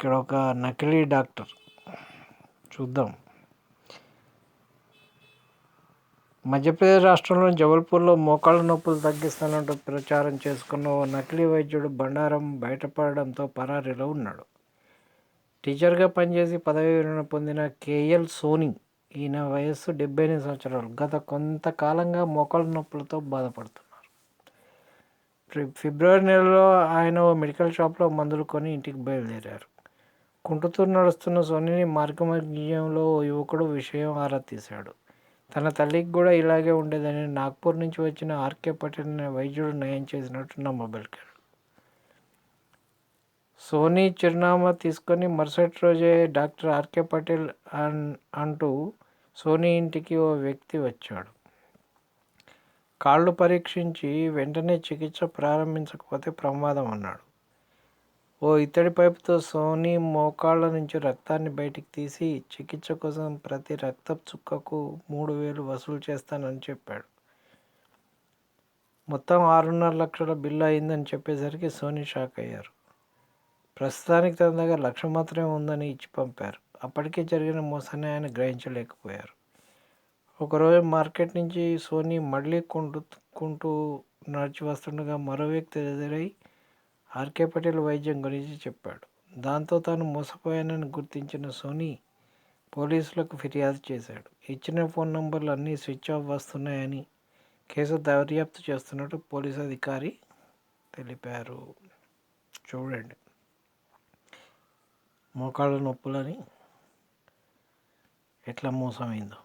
ఇక్కడ ఒక నకిలీ డాక్టర్. చూద్దాం. మధ్యప్రదేశ్ రాష్ట్రంలోని జబల్పూర్లో మోకాళ్ళ నొప్పులు తగ్గిస్తానంటూ ప్రచారం చేసుకున్న ఓ నకిలీ వైద్యుడు బండారం బయటపడడంతో పరారీలో ఉన్నాడు. టీచర్గా పనిచేసి పదవి విరమణ పొందిన కేఎల్ సోని ఈయన వయస్సు డెబ్బై ఎనిమిది సంవత్సరాలు. గత కొంతకాలంగా మోకాళ్ళ నొప్పులతో బాధపడుతున్నారు. ఫిబ్రవరి నెలలో ఆయన ఓ మెడికల్ షాప్లో మందులు కొని ఇంటికి బయలుదేరారు. కుంటుతూ నడుస్తున్న సోనిని మార్గమధ్యంలో ఓ యువకుడు విషయం ఆరా తీశాడు. తన తల్లికి కూడా ఇలాగే ఉండేదని నాగ్పూర్ నుంచి వచ్చిన ఆర్కే పటేల్ అనే వైద్యుడు నయం చేసినట్టు నమ్మబలికాడు సోనీ చిరునామా తీసుకొని మరుసటి రోజే డాక్టర్ ఆర్కే పటేల్ అన్ అంటూ సోనీ ఇంటికి ఓ వ్యక్తి వచ్చాడు. కాళ్ళు పరీక్షించి వెంటనే చికిత్స ప్రారంభించకపోతే ప్రమాదం అన్నాడు. ఓ ఇత్తడి పైపుతో సోనీ మోకాళ్ళ నుంచి రక్తాన్ని బయటికి తీసి చికిత్స కోసం ప్రతి రక్తపు చుక్కకు మూడు వేలు వసూలు చేస్తానని చెప్పాడు. మొత్తం ఆరున్నర లక్షల బిల్లు అయిందని చెప్పేసరికి సోనీ షాక్ అయ్యారు. ప్రస్తుతానికి తన దగ్గర లక్ష మాత్రమే ఉందని ఇచ్చి పంపారు. అప్పటికే జరిగిన మోసాన్ని ఆయన గ్రహించలేకపోయారు. ఒకరోజు మార్కెట్ నుంచి సోనీ మళ్ళీ కొంటుకుంటూ నడిచి వస్తుండగా మరో వ్యక్తి ఎదురై ఆర్కే పటేల్ వైద్యం గురించి చెప్పాడు. దాంతో తాను మోసపోయానని గుర్తించిన సోనీ పోలీసులకు ఫిర్యాదు చేశాడు. ఇచ్చిన ఫోన్ నంబర్లు అన్నీ స్విచ్ ఆఫ్ వస్తున్నాయని కేసు దర్యాప్తు చేస్తున్నట్టు పోలీసు అధికారి తెలిపారు. చూడండి. మోకాళ్ళ నొప్పులని ఎట్లా మోసమైందో.